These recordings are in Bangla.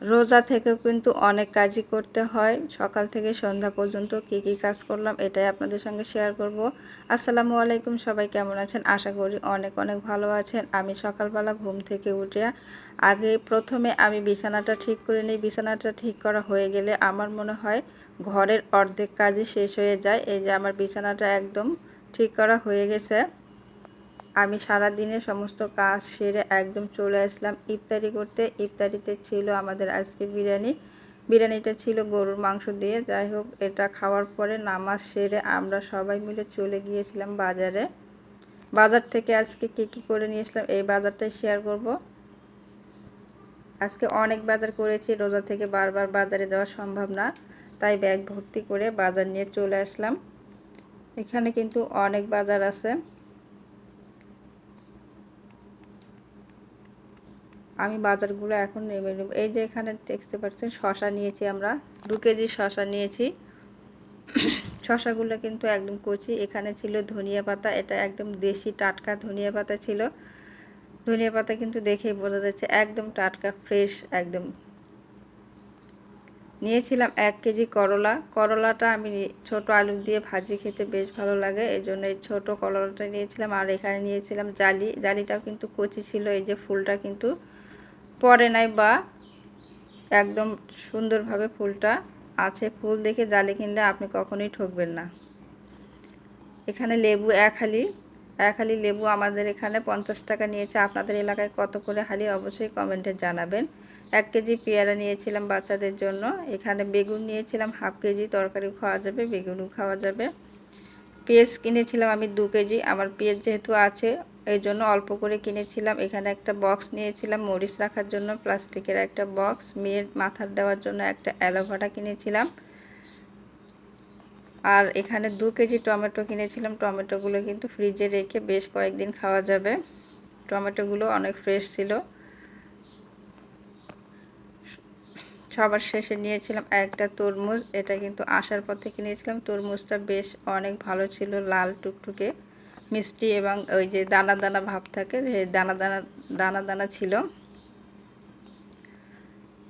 রোজা থেকেও কিন্তু অনেক কাজই করতে হয়। সকাল থেকে সন্ধ্যা পর্যন্ত কি কি কাজ করলাম এটাই আপনাদের সঙ্গে শেয়ার করব। আসসালামু আলাইকুম, সবাই কেমন আছেন? আশা করি অনেক অনেক ভালো আছেন। আমি সকালবেলা ঘুম থেকে উঠে আগে প্রথমে আমি বিছানাটা ঠিক করে নিই। বিছানাটা ঠিক করা হয়ে গেলে আমার মনে হয় ঘরের অর্ধেক কাজই শেষ হয়ে যায়। এই যে আমার বিছানাটা একদম ঠিক করা হয়ে গেছে। আমি সারা দিনে সমস্ত কাজ সেরে একদম চলে আসলাম। ইফতারি করতে, ইফতারিতে ছিল আমাদের আজকে বিরিয়ানি। বিরিয়ানিটা ছিল গরুর মাংস দিয়ে। যাই হোক, এটা খাওয়ার পরে নামাজ সেরে আমরা সবাই মিলে চলে গিয়েছিলাম বাজারে। বাজার থেকে আজকে কী কী করে নিয়েছিলাম এই বাজারটাই শেয়ার করব। আজকে অনেক বাজার করেছি, রোজা থেকে বারবার বাজারে যাওয়া সম্ভব না। তাই ব্যাগ ভর্তি করে বাজার নিয়ে চলে আসলাম। এখানে কিন্তু অনেক বাজার আছে। আমি বাজারগুলো এখন নেমে নেব। এই যে এখানে দেখতে পাচ্ছেন শশা নিয়েছি আমরা। দু কেজি শশা নিয়েছি। শশাগুলো কিন্তু একদম কচি। এখানে ছিল ধনিয়া পাতা। এটা একদম দেশি টাটকা ধনিয়া পাতা ছিল। ধনিয়া পাতা কিন্তু দেখেই বোঝা যাচ্ছে একদম টাটকা, ফ্রেশ একদম। নিয়েছিলাম এক কেজি করলা। করলাটা আমি ছোট আলু দিয়ে ভাজি খেতে বেশ ভালো লাগে। এই জন্য এই ছোটো করলাটা নিয়েছিলাম। আর এখানে নিয়েছিলাম জালি। জালিটাও কিন্তু কচি ছিল। এই যে ফুলটা কিন্তু পরে নাই বা একদম সুন্দরভাবে ফুলটা আছে। ফুল দেখে জালে কিনলে আপনি কখনোই ঠকবেন না। এখানে লেবু এক হালি এক হালি লেবু আমাদের এখানে পঞ্চাশ টাকা নিয়েছে। আপনাদের এলাকায় কত করে হালি অবশ্যই কমেন্টে জানাবেন। এক কেজি পেয়ারা নিয়েছিলাম বাচ্চাদের জন্য। এখানে বেগুন নিয়েছিলাম, হাফ কেজি তরকারি খাওয়া যাবে, বেগুনও খাওয়া যাবে। পেঁয়াজ কিনেছিলাম আমি দু কেজি। আমার পেঁয়াজ যেহেতু আছে এই জন্য অল্প করে কিনেছিলাম। এখানে একটা বক্স নিয়েছিলাম, মরিচ রাখার জন্য, প্লাস্টিকের একটা বক্স মেয়ের মাথার দেওয়ার জন্য একটা অ্যালোভাটা কিনেছিলাম। আর এখানে দু কেজি টমেটো কিনেছিলাম। টমেটোগুলো কিন্তু ফ্রিজে রেখে বেশ কয়েকদিন খাওয়া যাবে। টমেটোগুলো অনেক ফ্রেশ ছিল। সবার শেষে নিয়েছিলাম একটা তরমুজ। এটা কিন্তু আসার পথে কিনেছিলাম। তরমুজটা বেশ অনেক ভালো ছিল, লাল টুকটুকে। মিষ্টি এবং ওই যে দানা দানা ভাব থাকে, যে দানা দানা দানা দানা ছিল।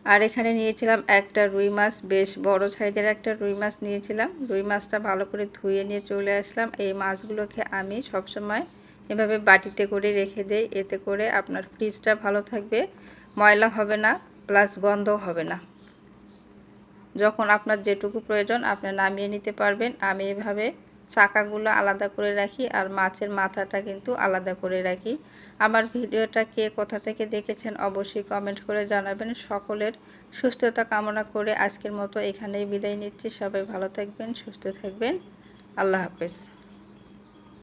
আর এখানে নিয়েছিলাম একটা রুই মাছ, বেশ বড় সাইজের একটা রুই মাছ নিয়েছিলাম। রুই মাছটা ভালো করে ধুয়ে নিয়ে চলে আসলাম। এই মাছগুলোকে আমি সবসময় এভাবে বাটিতে করে রেখে দেই, এতে করে আপনার ফ্রিজটা ভালো থাকবে, ময়লা হবে না, প্লাস গন্ধ হবে না। যখন আপনার যেটুকু প্রয়োজন, আপনি নামিয়ে নিতে পারবেন। আমি এভাবে চাকাগুলো আলাদা করে রাখি আর মাছের মাথাটা কিন্তু আলাদা করে রাখি। আমার ভিডিওটা কে কোথা থেকে দেখেছেন অবশ্যই কমেন্ট করে জানাবেন। সকলের সুস্থতা কামনা করে আজকের মতো এখানেই বিদায় নিচ্ছি। সবাই ভালো থাকবেন, সুস্থ থাকবেন। আল্লাহ হাফেজ।